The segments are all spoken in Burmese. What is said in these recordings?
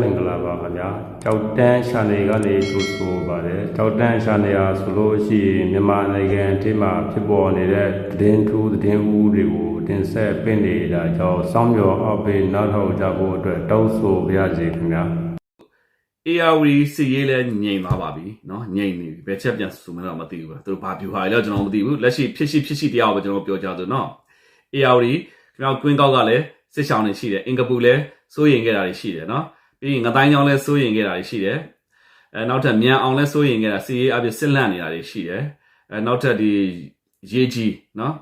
မင်္ဂလာပါခင်ဗျာကြောက်တန်းရှာနေကနေထိုးဆိုပါတယ်ကြောက်တန်းရှာနေရာဆိုလို့ရှိရင်မြန်မာနိုင်ငံအထိမှာဖြစ်ပေါ်နေတဲ့သတင်းထူးသတင်းဦးတွေကိုတင်ဆက်ပင့်နေတာကြောင့်စောင်းမျော်အောက်ပေးနောက်ထောက်ကြဖို့အတွက်တောင်းဆိုပါရစေခင်ဗျာ ARV စီရေးလဲငြိမ်သွားပါပြီเนาะငြိမ်နေပြီဘယ်ချက်ပြန်ဆိုမှတော့မသိဘူးပဲသူတို့ဘာပြူဟာလဲကျွန်တော်မသိဘူးလက်ရှိဖြစ်ရှိဖြစ်ရှိတရားကိုပဲကျွန်တော်ပြောကြဆိုเนาะ ARV ကျွန်တော်တွင်းကောက်ကလည်းစစ်ဆောင်နေရှိတယ်အင်ကပူလည်းစိုးရင်ခဲ့တာတွေရှိတယ်เนาะ ပြီးရင်ငတိုင်းကြောင်လဲစိုးရင်ခဲ့တာရှိတယ်အဲနောက်ထပ်မြန်အောင်လဲစိုးရင်ခဲ့တာစီရေးအပြစ်စစ်လန့်နေတာရှိတယ်အဲနောက်ထပ်ဒီရေကြီးနော်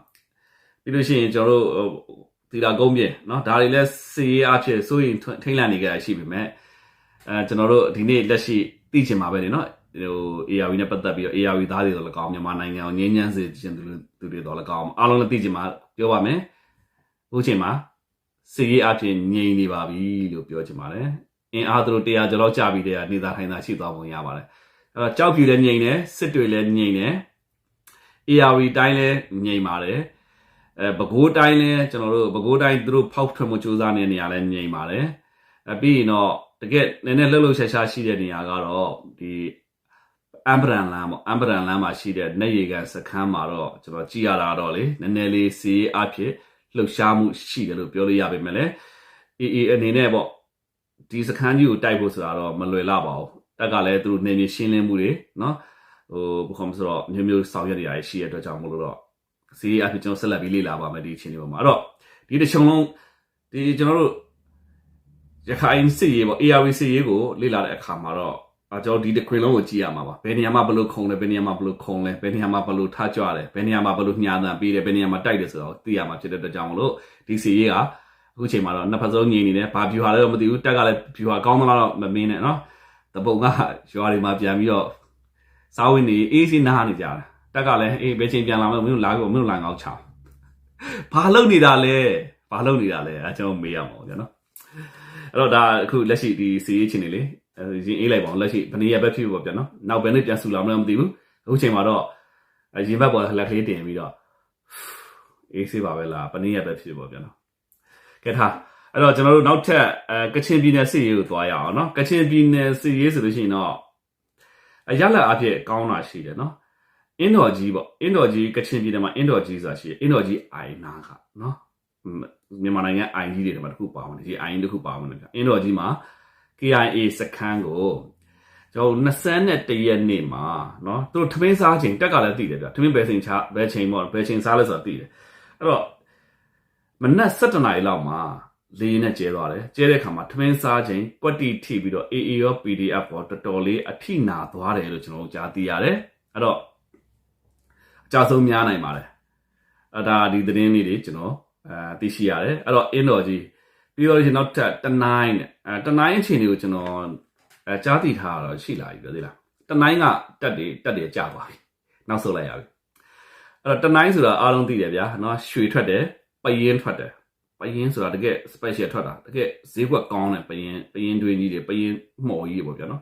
ပြီးလို့ရှိရင်ကျွန်တော်တို့ဒီလာကုန်းပြင်နော်ဒါတွေလဲစီရေးအပြစ်စိုးရင်ထိန့်လန့်နေခဲ့တာရှိပေမဲ့အဲကျွန်တော်တို့ဒီနေ့လက်ရှိသိချင်ပါပဲနေနော်ဟို ARV နဲ့ပတ်သက်ပြီးတော့ ARV သားတွေတော့လကောင်းမြန်မာနိုင်ငံကိုငြင်းညမ်းစေခြင်းသူသူတွေတော့လကောင်းအားလုံးလည်းသိချင်ပါပြောပါမယ်အခုချိန်မှာစီရေးအဖြစ်ငြိမ်နေပါပြီလို့ပြောချင်ပါတယ် အင်အားသူတို့တရားကျော်လောက်ကြာပြီးတဲ့ကနေသားထိုင်သားရှိသွားပုံရပါတယ်အဲ့တော့ကြောက်ဖြူလည်းငြိမ်တယ်စစ်တွေလည်းငြိမ်တယ် ARV တိုင်းလည်းငြိမ်ပါတယ်အဲပဲခူးတိုင်းလည်းကျွန်တော်တို့ပဲခူးတိုင်းသူတို့ဖောက်ထွက်မှုစူးစမ်းနေတဲ့နေရာလည်းငြိမ်ပါတယ်အဲပြီးရင်တော့တကယ်နည်းနည်းလှုပ်လှုပ်ရှားရှားရှိတဲ့နေရာကတော့ဒီအမ်ဘရန်လမ်းပေါ့အမ်ဘရန်လမ်းမှာရှိတဲ့နေရီကန်စခန်းမှာတော့ကျွန်တော်ကြည့်ရတာတော့လေနည်းနည်းလေးစီးအဖြစ်လှုပ်ရှားမှုရှိတယ်လို့ပြောလို့ရပါမယ်လေအေးအေးအနေနဲ့ပေါ့ ဒီစခန်းကြီးကိုတိုက်ဖို့ဆိုတာတော့မလွယ်လာပါဘူးတက်ကလည်းသူတို့နေမြေရှင်းလင်းမှုတွေနော်ဟိုဘယ်ခေါမဆိုတော့မျိုးမျိုးဆောင်ရွက်နေရရှိတဲ့အတွက်ကြောင့်မလို့တော့စီးအဖြစ်ကျွန်တော်ဆက်လက်ပြီးလေ့လာပါမယ်ဒီအချိန်လေးပေါ်မှာအဲ့တော့ဒီတစ်ချုံလုံးဒီကျွန်တော်တို့ရခိုင်စစ်ရေးပေါ့ ARV စစ်ရေးကိုလေ့လာတဲ့အခါမှာတော့အကျွန်တော်ဒီတစ်ခွင်လုံးကိုကြည့်ရမှာပါဘယ်နေရာမှာဘလို့ခုံလဲဘယ်နေရာမှာဘလို့ခုံလဲဘယ်နေရာမှာဘလို့ထားကြွတယ်ဘယ်နေရာမှာဘလို့ညှာတန်ပေးတယ်ဘယ်နေရာမှာတိုက်တယ်ဆိုတော့သိရမှာဖြစ်တဲ့အတွက်ကြောင့်မလို့ဒီစစ်ရေးက အခုချိန်မှာတော့နှစ်ဖက်စလုံးငြိမ်နေတယ်ဘာဗျူဟာလဲတော့မသိဘူးတက်ကလည်းဗျူဟာကောင်းမလားတော့မမင်းနဲ့နော်တပုံကရွာတွေမှာပြန်ပြီးတော့စားဝင်နေအေးစီနားနေကြတယ်တက်ကလည်းအေးဘယ်ချိန်ပြန်လာမလဲမင်းတို့လာကိုမင်းတို့လာငေါ့ချောင်းဘာလုပ်နေတာလဲဘာလုပ်နေတာလဲအဲကျွန်တော်မေးရမှာပေါ့ဗျာနော်အဲ့တော့ဒါအခုလက်ရှိဒီစီရေးချင်းနေလေအဲရင်အေးလိုက်ပါအောင်လက်ရှိဘယ်နေရာပဲဖြစ်ဖြစ်ပေါ့ဗျာနော်နောက်ဘယ်နေ့ပြန်ဆူလာမလဲမသိဘူးအခုချိန်မှာတော့အဲရင်ဘက်ပေါ်လက်ကလေးတင်ပြီးတော့အေးဆေးပါပဲလားဘယ်နေရာပဲဖြစ်ဖြစ်ပေါ့ဗျာနော် ကဲထားအဲ့တော့ကျွန်တော်တို့နောက်ထပ်အဲကချင်ပြည်နယ်စီရေးကိုသွားရအောင်နော်ကချင်ပြည်နယ်စီရေးဆိုလို့ရှိရင်တော့အရလက်အဖြစ်ကောင်းတာရှိတယ်နော်အင်းတော်ကြီးပေါ့အင်းတော်ကြီးကချင်ပြည်နယ်မှာအင်းတော်ကြီးဆိုတာရှိတယ်အင်းတော်ကြီးအိုင်နာကနော် မြန်မာနိုင်ငံ IG တွေမှာတခုပါဝင်တယ်ဒီ IG တခုပါဝင်တယ်ဗျအင်းတော်ကြီးမှာ KIA စခန်းကိုကျွန်တော်21ရက်နေ့မှာเนาะသူတို့ထမင်းစားချိန်တက်ကလည်းသိတယ်ဗျထမင်းဘယ်ချိန်ချဘယ်ချိန်ပေါ့ဘယ်ချိန်စားလဲဆိုတာသိတယ်အဲ့တော့ မနက်7:00နာရီလောက်မှာလေနဲ့ကျဲသွားတယ်ကျဲတဲ့ခါမှာထမင်းစားချိန်ကွက်တီထိပြီးတော့ AA ရော PDF ရောတော်တော်လေးအထိနာသွားတယ်လို့ကျွန်တော်ကြားသိရတယ်အဲ့တော့အကြဆုံးများနိုင်ပါတယ်အဲ့ဒါဒီသတင်းလေးတွေကျွန်တော်အဲသိရှိရတယ်အဲ့တော့အင်းတော်ကြီးပြီးတော့ကျွန်တော်ထပ်တနိုင်းနဲ့အဲတနိုင်းအချိန်တွေကိုကျွန်တော်အဲကြားသိထားတော့ရှိလာပြီပြောသေးလားတနိုင်းကတက်တွေတက်တွေကြာသွားပြီနောက်ဆုတ်လိုက်ရပြီအဲ့တော့တနိုင်းဆိုတာအားလုံးသိတယ်ဗျာနော်ရွှေထွက်တယ် ပယင်းထွက်တယ်ပယင်းဆိုတာတကယ် special ထွက်တာတကယ်ဈေးကွက်ကောင်းတယ်ပယင်းပယင်းတွင်းကြီးတွေပယင်းမှော်ကြီးတွေပေါ့ဗျာနော်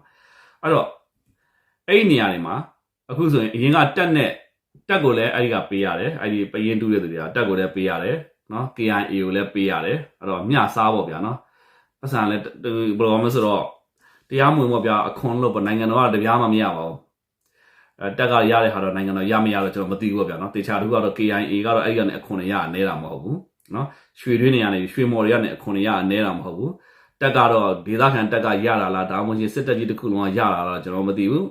အဲ့တော့အဲ့ဒီနေရာတွေမှာအခုဆိုရင်အရင်ကတက်နဲ့တက်ကိုလည်းအဲ့ဒီကပေးရတယ်အဲ့ဒီပယင်းတူးတဲ့သူတွေကတက်ကိုလည်းပေးရတယ်နော် KIA ကိုလည်းပေးရတယ်အဲ့တော့မျှစားပေါ့ဗျာနော်ပတ်စံလည်းဘယ်လိုမှဆိုတော့တရားမဝင်ပေါ့ဗျာအခွန်လို့ပေါ့နိုင်ငံတော်ကတရားမှမရပါဘူးအဲ တက်ကရတဲ့ဟာတော့နိုင်ငံတော်ရမရတော့ကျွန်တော်မသိဘူးပေါ့ဗျာနော်တေချာတူကတော့ KIA ကတော့အဲ့ဒီကနေအခွန်တွေရအနေတာမဟုတ်ဘူးနော်ရွှေတွင်းနေရနေရွှေမော်တွေကနေအခွန်တွေရအနေတာမဟုတ်ဘူးတက်ကတော့ဒေသခံတက်ကရလာလားဒါမှမဟုတ်စစ်တက်ကြီးတစ်ခုလုံးကရလာလားကျွန်တော်မသိဘူး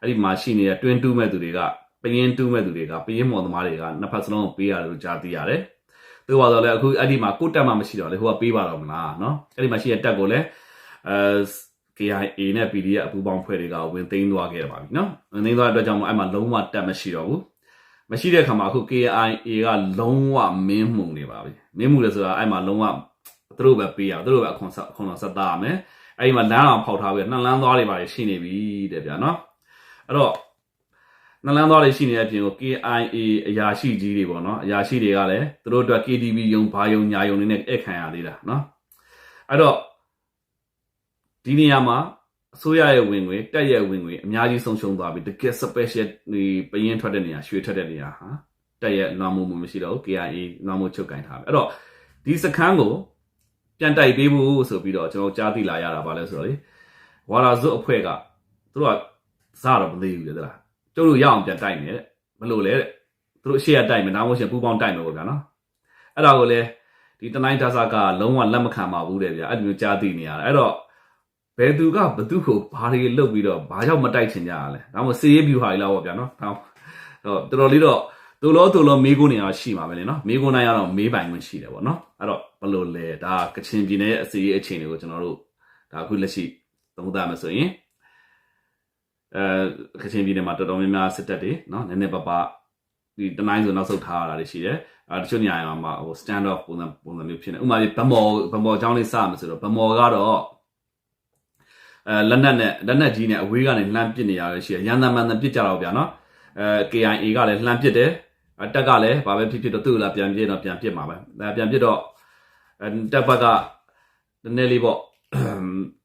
အဲ့ဒီမှာရှိနေတဲ့ twin 2မဲ့သူတွေကပရင်2မဲ့သူတွေကပရင်မော်သမားတွေကနှစ်ဖက်စလုံးကိုပေးရတယ်လို့ကြားသိရတယ်သူပါတော့လေအခုအဲ့ဒီမှာကိုတက်မှမရှိတော့လေဟိုကပေးပါတော့မလားနော်အဲ့ဒီမှာရှိတဲ့တက်ကိုလည်းအဲ KIA နဲ့ PDF အပူပေါင်းဖွဲ့တွေကဝင်သိမ်းသွားခဲ့ပါပြီเนาะဝင်သိမ်းသွားတဲ့အတွက်ကြောင့်မို့အဲ့မှာလုံးဝတက်မရှိတော့ဘူးမရှိတဲ့အခါမှာအခု KIA ကလုံးဝမင်းမှုန်နေပါပြီမင်းမှုလေဆိုတာအဲ့မှာလုံးဝသူတို့ပဲပေးရသူတို့ပဲအခွန်ဆက်အခွန်တော့ဆက်သားရမယ်အဲ့ဒီမှာလမ်းအောင်ဖောက်ထားပြီးနှလန်းသွားတွေပါရှိနေပြီတဲ့ဗျာเนาะအဲ့တော့နလန်းသွားတွေရှိနေတဲ့အပြင်ကို KIA အရာရှိကြီးတွေပေါ့နော်အရာရှိတွေကလည်းသူတို့အတွက် KTV ယုံဘာယုံညာယုံနေနဲ့ဧည့်ခံရသေးတာနော်အဲ့တော့ ဒီနေရာမှာအစိုးရရဲ့ဝင်ငွေတက်ရဲ့ဝင်ငွေအများကြီးဆုံးရှုံးသွားပြီတကယ် special ဒီပရင်ထွက်တဲ့နေရာရွှေထွက်တဲ့နေရာဟာတက်ရဲ့လွှမ်းမိုးမှုမရှိတော့ဘူး KIA လွှမ်းမိုးချုပ်ကင်ထားပြီအဲ့တော့ဒီစခန်းကိုပြန်တိုက်ပေးဖို့ဆိုပြီးတော့ကျွန်တော်ကြားသိလာရတာပါလဲဆိုတော့လေဝါရာဇွတ်အဖွဲ့ကသူတို့ကစားတော့မသိဘူးလေသလားကျုပ်တို့ရအောင်ပြန်တိုက်မယ်တဲ့မလို့လေတဲ့သူတို့ရှေ့ကတိုက်မယ်နားမို့ရှင်ပူပေါင်းတိုက်မယ်ပေါ့ဗျာနော်အဲ့ဒါကိုလေဒီတနိုင်းဒါစာကလုံးဝလက်မခံပါဘူးတဲ့ဗျာအဲ့ဒီမျိုးကြားသိနေရတယ်အဲ့တော့ ဘယ်သူကဘသူကိုဘာတွေလုတ်ပြီးတော့ဘာကြောင့်မတိုက်ချင်ကြရလဲဒါမှမဟုတ်စေးဗျူဟာကြီးလောက်ပေါ့ဗျာနော်တော့တော်တော်လေးတော့သူလောသူလောမေးခွန်းနေအောင်ရှိမှာပဲလေနော်မေးခွန်းတိုင်းကတော့မေးပိုင်ခွင့်ရှိတယ်ပေါ့နော်အဲ့တော့ဘလို့လဲဒါကချင်ပြည်နယ်ရဲ့အစီအအခြေအနေကိုကျွန်တော်တို့ဒါအခုလက်ရှိသုံးသပ်မယ်ဆိုရင်အဲကချင်ပြည်နယ်မှာတော်တော်များများစစ်တပ်တွေနော်နည်းနည်းပါးပါးဒီတနိုင်းဆိုနောက်ဆုတ်ထားရတာတွေရှိတယ်အဲတချို့နေရာမှာဟို stand off ပုံစံပုံစံမျိုးဖြစ်နေဥပမာဗမော်ဗမော်အကြောင်းလေးစမယ်ဆိုတော့ဗမော်ကတော့ အဲလက်နက်နဲ့လက်နက်ကြီးနဲ့အဝေးကနေလှမ်းပစ်နေရတယ်ရှိရရန်သမန်သမပစ်ကြတော့ဗျာနော်အဲ KIA ကလည်းလှမ်းပစ်တယ်အတက်ကလည်းဘာပဲဖြစ်ဖြစ်တော့သူ့လာပြန်ပြစ်တော့ပြန်ပြစ်မှာပဲအဲပြန်ပြစ်တော့အဲတက်ဘက်ကနည်းနည်းလေးပေါ့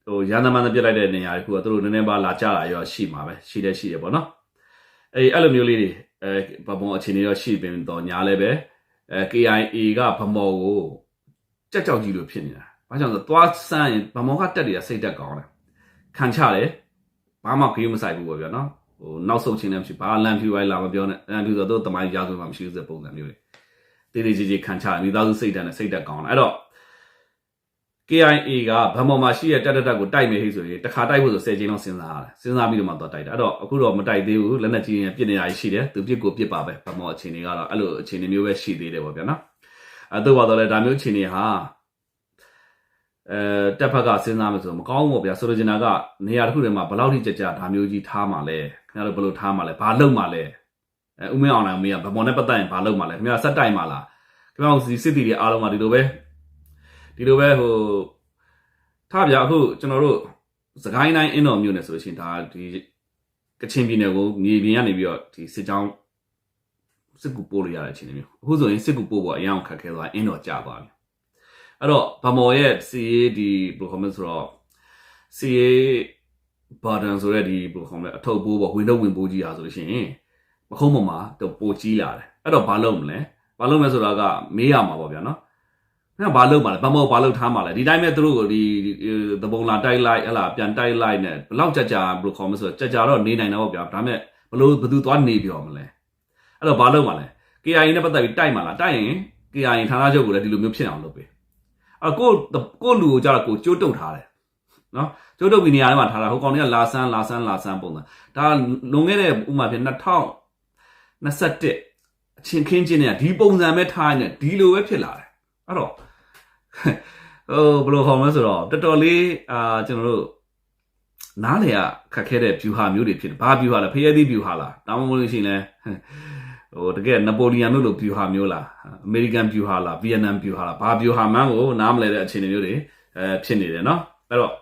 ဟိုရန်သမန်သမပြစ်လိုက်တဲ့နေရာတခုကသူတို့နည်းနည်းပါလာကြတာရောရှိမှာပဲရှိတယ်ရှိတယ်ပေါ့နော်အဲအဲ့လိုမျိုးလေးတွေအဲဘဘုံအခြေအနေရောရှိပင်တော့ညာလည်းပဲအဲ KIA ကဗမော်ကိုကြက်ကြောက်ကြီးလို့ဖြစ်နေတာဘာကြောင့်လဲသွားစမ်းရင်ဗမော်ကတက်တွေကစိတ်တက်ကောင်းတယ် ခံချတယ်ဘာမှခေးမဆိုင်ဘူးပေါ့ဗျာနော်ဟိုနောက်ဆုံးချင်းလည်းမရှိဘာလန်ဖြူလိုက်လာမပြောနဲ့လန်ဖြူဆိုတော့တမိုင်းရာဇဝင်မှမရှိဘူးစပုံစံမျိုးတွေတေးသေးကြီးကြီးခံချမိသားစုစိတ်တက်နဲ့စိတ်တက်ကောင်းတယ်အဲ့တော့ KIA ကဗမော်မှာရှိတဲ့တက်တက်တက်ကိုတိုက်မယ်ဟိဆိုရင်တစ်ခါတိုက်ဖို့ဆို10ချိန်လောက်စဉ်းစားရတယ်စဉ်းစားပြီးတော့မှတော့တိုက်တာအဲ့တော့အခုတော့မတိုက်သေးဘူးလက်နက်ကြီးရင်ပြစ်နေရရှိတယ်သူပြစ်ကိုပြစ်ပါပဲဗမော်အခြေအနေကတော့အဲ့လိုအခြေအနေမျိုးပဲရှိသေးတယ်ပေါ့ဗျာနော်အဲ့တော့တော့လေဒါမျိုးအခြေအနေဟာ အဲတက်ဖက်ကစဉ်းစားမယ်ဆိုမကောင်းဘူးပေါ့ဗျာဆိုလိုချင်တာကနေရာတစ်ခုတည်းမှာဘယ်လောက်ထိကြကြဒါမျိုးကြီးထားမှလဲခင်ဗျားတို့ဘယ်လိုထားမှလဲဘာလုပ်မှလဲအဲဦးမင်းအောင်နိုင်မေးကဗမော်နဲ့ပတ်သက်ရင်ဘာလုပ်မှလဲခင်ဗျားဆက်တိုက်မှလားခင်ဗျားတို့စီစစ်တီတွေအားလုံးကဒီလိုပဲဒီလိုပဲဟိုထားပြအခုကျွန်တော်တို့စကိုင်းတိုင်းအင်းတော်မြို့နယ်ဆိုလို့ရှိရင်ဒါဒီကချင်ပြည်နယ်ကိုမြေပြင်ကနေပြီးတော့ဒီစစ်ကြောင်းစစ်ကူပို့လို့ရတဲ့အခြေအနေမျိုးအခုဆိုရင်စစ်ကူပို့ဖို့အရင်အောင်ခက်ခဲသွားအင်းတော်ကြာသွားပြီ အဲ့တော့ဗမော်ရဲ့စီရေးဒီဘယ်လိုခေါ်မလဲဆိုတော့စီရေးဘာဒန်ဆိုတဲ့ဒီဘယ်လိုခေါ်မလဲအထုပ်ပိုးပေါ့ဝင်တော့ဝင်ပိုးကြီးอ่ะဆိုလို့ရှိရင်မခုံးပေါ်မှာတော့ပိုကြီးလာတယ်အဲ့တော့ဘာလုပ်မလဲဘာလုပ်မလဲဆိုတာကမေးရမှာပေါ့ဗျာနော်အဲ့ဘာလုပ်မှာလဲဗမော်ဘာလုပ်ထားမှာလဲဒီတိုင်းပဲသူတို့ကိုဒီသဘုံလာတိုက်လိုက်ဟလာပြန်တိုက်လိုက်နဲ့ဘလောက်ကြကြဘယ်လိုခေါ်မလဲဆိုတော့ကြကြတော့နေနိုင်တော့ဗျာဒါပေမဲ့ဘလို့ဘသူသွားနေပြောမလဲအဲ့တော့ဘာလုပ်မှာလဲ KIA နဲ့ပတ်သက်ပြီးတိုက်မှာလားတိုက်ရင် KIA ဌာနချုပ်ကိုလည်းဒီလိုမျိုးဖြစ်အောင်လုပ်ပေး အဲ့ကိုကိုလူကိုကြတော့ကိုကျိုးတုတ်ထားတယ်နော်ကျိုးတုတ်ပြီးနေရာထဲမှာထားတာဟိုကောင်တွေကလာဆန်းလာဆန်းလာဆန်းပုံစံဒါလွန်ခဲ့တဲ့ဥမာဖြစ်2021အချင်းခင်းချင်းเนี่ยဒီပုံစံပဲထားနေဒီလိုပဲဖြစ်လာတယ်အဲ့တော့ဟိုဘယ်လိုခေါ်မလဲဆိုတော့တော်တော်လေးအာကျွန်တော်တို့နားလေကခက်ခဲတဲ့ view ဟာမျိုးတွေဖြစ်တယ်ဘာ view ဟာလဲဖျဲသီး view ဟာလားတောင်းမလို့ရှိရင်လဲ ဟိုတကယ်နပိုလီယန်တို့လို view ဟာမျိုးလားအမေရိကန် view ဟာလားဗီယက်နမ် view ဟာလားဘာ view ဟာမှန်းကိုနားမလဲတဲ့အခြေအနေမျိုးတွေအဲဖြစ်နေတယ်เนาะအဲ့တော့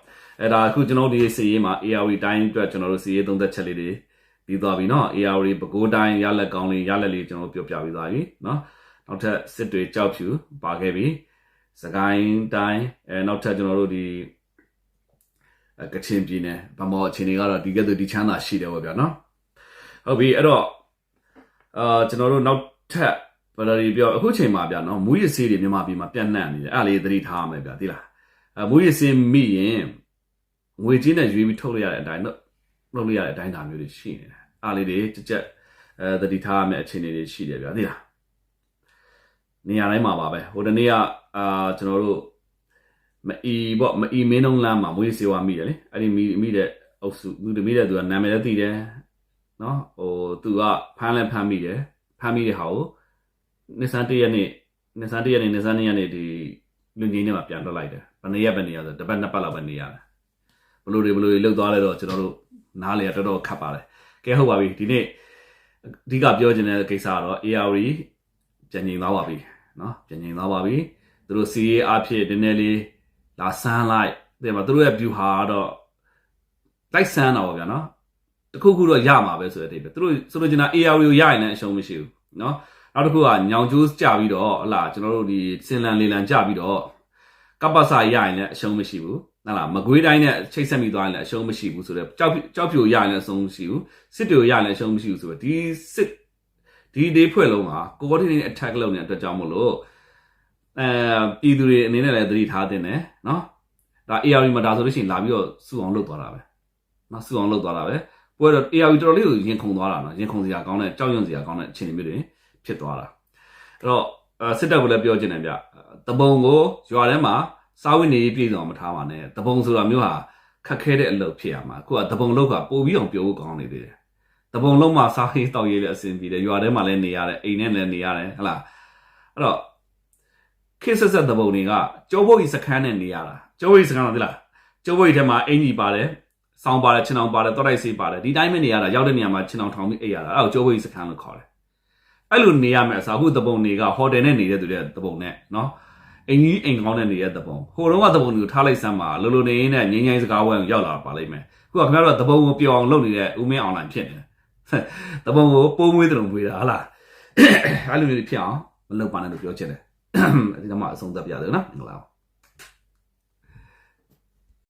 အဲ့ဒါအခုကျွန်တော်တို့ဒီစီရေးမှာ ARV တိုင်းအတွက်ကျွန်တော်တို့စီရေးသုံးသက်ချက်လေးတွေပြီးသွားပြီเนาะ ARV ပဲခူးတိုင်းရလက်ကောင်းလေးရလက်လေးကျွန်တော်တို့ပြောပြပြီးသွားပြီเนาะနောက်ထပ်စစ်တွေကြောက်ဖြူပါခဲ့ပြီစကိုင်းတိုင်းအဲနောက်ထပ်ကျွန်တော်တို့ဒီကချင်ပြည်နယ်ဗမော်အခြေအနေကတော့ဒီကဲ့သို့ဒီချမ်းသာရှိတယ်ပေါ့ဗျာနော်ဟုတ်ပြီအဲ့တော့ အာကျွန်တော်တို့နောက်ထပ်ဘာလို့ဒီပြောအခုချိန်မှာဗျာနော်မူရစ်ဆေးတွေမြန်မာပြည်မှာပြန့်နှံ့နေတယ်အဲ့ဒါလေးသတိထားရမယ်ဗျာသိလားအမူရစ်ဆေးမိရင်ငွေချင်းနဲ့ရွေးပြီးထုတ်လိုက်ရတဲ့အတိုင်းတော့လုပ်လိုက်ရတဲ့အတိုင်းဒါမျိုးတွေရှိနေတယ်အားလေးတွေကြက်ကြက်အဲသတိထားရမယ့်အခြေအနေတွေရှိတယ်ဗျာသိလားနေရာတိုင်းမှာပါပဲဟိုတနေ့ကအာကျွန်တော်တို့မအီပေါ့မအီမင်းလုံးလမ်းမှာမွေးစေဝါမိတယ်လေအဲ့ဒီမိမိတဲ့အုပ်စုသူမိတဲ့သူကနာမည်လည်းသိတယ် နော်ဟိုသူကဖမ်းလဲဖမ်းမိတယ်ဖမ်းမိတဲ့ဟာကိုနေစန်တရက်နေ့နေစန်တရက်နေ့နေစန်နေ့ရက်နေ့ဒီလူကြီးနေမှာပြန်ထွက်လိုက်တယ်ဘယ်နှစ်ရက်ပဲနေရဆိုတပတ်နှစ်ပတ်လောက်ပဲနေရတယ်ဘလို့တွေဘလို့တွေလှုပ်သွားလဲတော့ကျွန်တော်တို့နားလေတော်တော်ခတ်ပါတယ်ကဲဟုတ်ပါပြီဒီနေ့အဓိကပြောချင်တဲ့ကိစ္စကတော့ ARD ပြန်ငြိမ်သွားပါပြီနော်ပြန်ငြိမ်သွားပါပြီသူတို့စီရေးအဖြစ်နည်းနည်းလေးလာဆန်းလိုက်တဲ့မှာသူတို့ရဲ့ view ဟာတော့တိုက်ဆန်းတာပေါ့ဗျာနော် တခုခုတော့ရမှာပဲဆိုတဲ့အတိတ်ပဲသူတို့ဆိုလိုချင်တာ AR ကိုရရင်လည်းအရှုံးမရှိဘူးနော်နောက်တစ်ခုကညောင်ကျိုးကြပြီးတော့ဟလာကျွန်တော်တို့ဒီစင်လန်လေလန်ကြပြီးတော့ကပ္ပစာရရင်လည်းအရှုံးမရှိဘူးဟလာမကွေးတိုင်းနဲ့ချိတ်ဆက်မိသွားရင်လည်းအရှုံးမရှိဘူးဆိုတော့ကြောက်ကြောက်ဖြူရရင်လည်းအရှုံးမရှိဘူးစစ်တူရရင်လည်းအရှုံးမရှိဘူးဆိုတော့ဒီစစ်ဒီဒေးဖွဲ့လုံးကကိုကော်ဒီနေ attack လုပ်နေတဲ့အတွက်ကြောင့်မို့လို့အဲပြည်သူတွေအနေနဲ့လည်းသတိထားတင်တယ်နော်ဒါ AR မှာဒါဆိုလို့ရှိရင်လာပြီးတော့စုအောင်လုပ်သွားတာပဲနော်စုအောင်လုပ်သွားတာပဲ ပွဲတော့ AR တော်တော်လေးကိုရင်ခုန်သွားတာနော်ရင်ခုန်စရာကောင်းတဲ့ကြောက်ရွံ့စရာကောင်းတဲ့အခြေအနေမျိုးတွေဖြစ်သွားတာအဲ့တော့အဲစစ်တပ်ကလည်းပြောချင်တယ်ဗျတပုံကိုရွာထဲမှာစားဝတ်နေရေးပြည်စုံမထားပါနဲ့တပုံဆိုတာမျိုးဟာခက်ခဲတဲ့အလုပ်ဖြစ်ရမှာအခုကတပုံလောက်ကပို့ပြီးအောင်ပြောဖို့ကောင်းနေသေးတယ်တပုံလုံးမှာစားရေးတောက်ရေးလည်းအဆင်ပြေတယ်ရွာထဲမှာလည်းနေရတယ်အိမ်ထဲလည်းနေရတယ်ဟဟလားအဲ့တော့ခေတ်ဆက်ဆက်တဲ့ပုံတွေကကျောဘုတ်ကြီးစခန်းနဲ့နေရတာကျောဘုတ်ကြီးစခန်းတော့သိလားကျောဘုတ်ကြီးထဲမှာအင်ကြီးပါတယ် စောင်းပါတယ်ချင်းအောင်ပါတယ်တောတိုက်ဆေးပါတယ်ဒီတိုင်းပဲနေရတာရောက်တဲ့နေရာမှာချင်းအောင်ထောင်ပြီးအိပ်ရတာအဲ့ဒါကိုကျောဘုတ်ကြီးစခန်းလို့ခေါ်တယ်အဲ့လိုနေရမယ်အစားအခုတပုံတွေကဟိုတယ်နဲ့နေတဲ့သူတွေတပုံနဲ့နော်အင်ကြီးအိမ်ကောင်းနဲ့နေတဲ့တပုံဟိုတော့ကတပုံတွေကိုထားလိုက်စမ်းပါလိုလိုနေရင်းနဲ့ငင်းငိုင်းစကားဝဲအောင်ရောက်လာပါလိမ့်မယ်အခုကခင်ဗျားတို့ကတပုံကိုပျော်အောင်လုပ်နေတဲ့ဦးမင်းအွန်လိုင်းဖြစ်နေတယ်တပုံကိုပိုးမွေးတယ်လို့မွေးတာဟာလားအဲ့လိုမျိုးဖြစ်အောင်မလုပ်ပါနဲ့လို့ပြောချင်တယ်ဒီတော့မှအဆုံးသတ်ပြရတယ်နော်မင်္ဂလာပါ